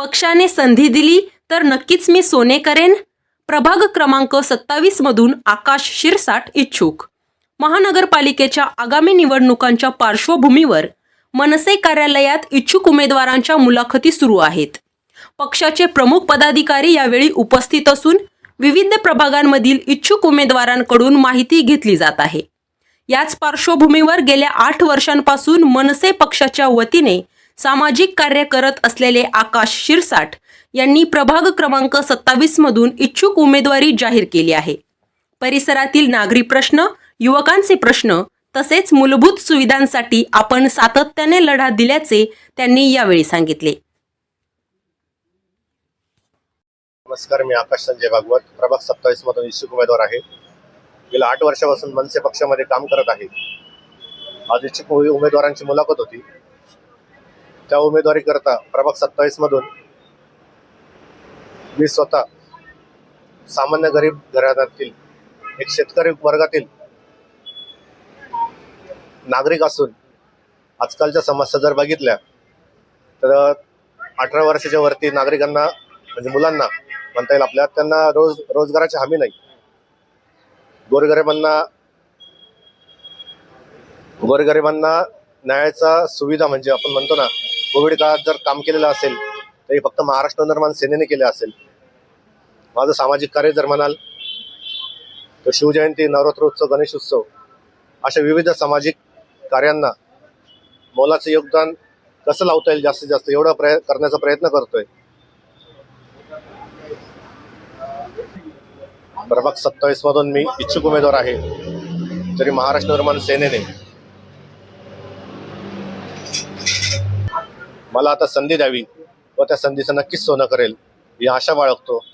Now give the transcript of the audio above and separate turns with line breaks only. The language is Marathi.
पक्षाने संधी दिली तर नक्कीच मी सोने करेन? प्रभाग क्रमांक सत्तावीसमधून आकाश शिरसाट इच्छुक. महानगरपालिकेच्या आगामी निवडणुकांच्या पार्श्वभूमीवर मनसे कार्यालयात इच्छुक उमेदवारांच्या मुलाखती सुरू आहेत. पक्षाचे प्रमुख पदाधिकारी यावेळी उपस्थित असून विविध प्रभागांमधील इच्छुक उमेदवारांकडून माहिती घेतली जात आहे. याच पार्श्वभूमीवर गेल्या आठ वर्षांपासून मनसे पक्षाच्या वतीने सामाजिक कार्य करत असलेले आकाश शिरसाट यांनी प्रभाग क्रमांक सत्तावीसमधून इच्छुक उमेदवारी जाहीर केली आहे. परिसरातील नागरी प्रश्न युवकांचे प्रश्न तसेच मूलभूत सुविधांसाठी आपण सातत्याने लढा दिल्याचे त्यांनी यावेळी सांगितले.
नमस्कार मी आकाश संजय भागवत. प्रभाग सत्तावीस मधून इच्छुक उमेदवार आहे. गेल्या आठ वर्षापासून मनसे पक्षामध्ये काम करत आहे. आज इच्छुक उमेदवारांची मुलाखत होती. त्या उमेदवारी करता. प्रभाग सत्तावीस मधून मी स्वतः सामान्य गरीब घरातील एक शेतकरी वर्गातील नागरिक असून आजकालच्या समस्या जर बघितल्या तर अठरा वर्षाच्या वरती नागरिकांना म्हणजे मुलांना म्हणता येईल आपल्या त्यांना रोज रोजगाराची हमी नाही. गोरगरिबांना गोरगरिबांना न्यायाचा सुविधा म्हणजे आपण म्हणतो ना कोविड काळात जर काम केलेलं असेल तर हे फक्त महाराष्ट्र निर्माण सेनेने केले असेल. माझं सामाजिक कार्य जर म्हणाल तर शिवजयंती नवरात्रोत्सव गणेश उत्सव अशा विविध सामाजिक कार्यांना मोलाचं योगदान कसं लावता येईल जास्तीत जास्त एवढा प्रय करण्याचा प्रयत्न करतोय. प्रभाग सत्तावीस मधून मी इच्छुक उमेदवार आहे तरी महाराष्ट्र निर्माण सेनेने मला आता संधी द्यावी व त्या संधीचं नक्कीच सोनं करेल. ही आशा बाळगतो.